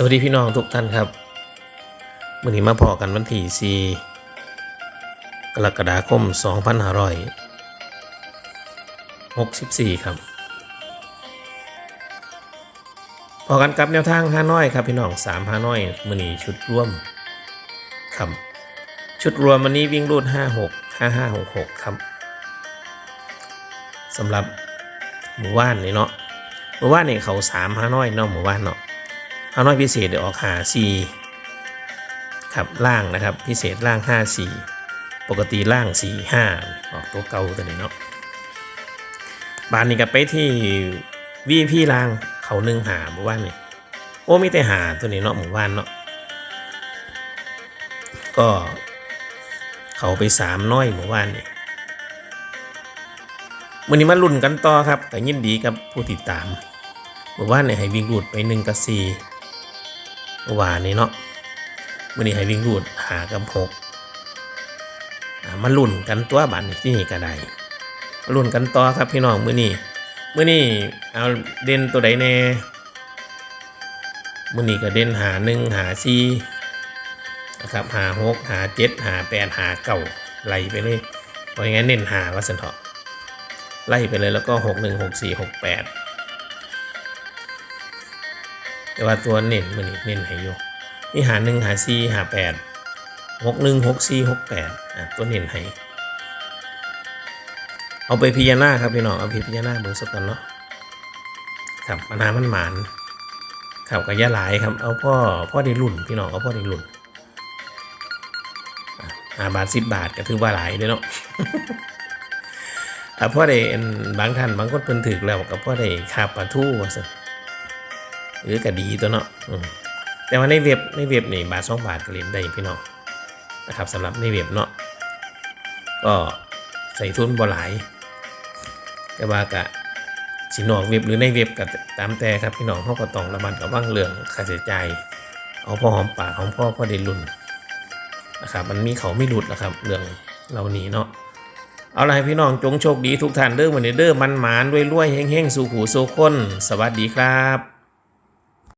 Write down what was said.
สวัสดีพี่น้องทุกท่านครับวันนี้มาพอกันวันที่4กรกฎาคม 2564 ครับ พอกันกับแนวทางฮาน้อยครับพี่น้อง3ฮาน้อยมือนี้ชุดร่วมครับชุดรวมวันนี้วิ่งรูด 56 5566 ครับสำหรับหมู่บ้านนี่เนาะหมู่บ้านนี่เขา3ฮาน้อยเนาะหมู่บ้านเนาะ เอาน้อยพิเศษเดี๋ยวออกหาสี่ครับล่างนะครับพิเศษล่างห้าสี่ปกติล่างสี่ห้าออกตัวเก่าตัวนี้เนาะบานนี้ก็ไปที่วีพี่ล่างเขาหนึ่งหาหมู่บ้านนี่โอ้มีแต่หาตัวนี้เนาะหมู่บ้านเนาะก็เขาไปสามน้อยหมู่บ้านนี่วันนี้มาลุ้นกันต่อครับแต่ยินดีกับผู้ติดตามหมู่บ้านนี่ยให้วิ่งรูดไปหนึ่งกับสี่ วานนี้เนาะมื่อนี้ให้วิ่งรูดหากับหกมาลุ่นกันตัวบันที่นี่ก็ได้มาลุ่นกันต่อครับพี่น้องมื่อนี้มื่อนี้เอาเด่นตัวใดแน่มื่อนี้ก็เด่นหาหนึ่งหาสี่นะครับหาหกหาเจ็ดหาแปดหาเก้าไล่ไปเลยเพราะงั้นเน้นหาว่าสันเถาะไล่ไปเลยแล้วก็หกหนึ่งหกสี่หกแปด แต่ว่าตัวเน้นมันนี่เน้นให้อยู่นี่หาหนึ่งหาสี่หาแปดหกหนึ่งหกสี่หกแปดอะตัวเน้นให้เอาไปพิจารณาครับพี่น้องเอาไปพิจารณาเบิ่งสักกันเนาะครับมานามันหมานครับกับยาหลายครับ เอาพ่อพ่อได้รุ่นพี่น้องเอาพ่อได้รุ่นอาบาทสิบบาทก็ถือว่าหลายเลยเนาะถ้าพ่อได้บางท่านบางคนเพิ่นถึกแล้วก็พ่อได้คาบปลาทูว่าซั่ นหรือก็ดีตัวเนาะแต่ว่าในเว็บในเว็บนี่บาทสองบาทก็เล่นได้พี่น้องนะครับสำหรับในเว็บเนาะก็ใส่ทุนบ่หลาย แต่ว่ากะสินอกเว็บหรือในเว็บก็ตามแต่ครับพี่น้องเขาก็ต้องระมัดระวังเรื่องค่าใช้จ่ายเอาพอหอมปากหอมพ่อพ่อได้รุ่นนะครับมันมีเขาไม่หลุดนะครับ เรื่องเหล่านี้เนาะเอาล่ะไรพี่น้องจงโชคดีทุกท่านเด้อวันนี้เด้อมันหมานด้วยรวยๆเฮงสู่หูสู่คน สวัสดีครับ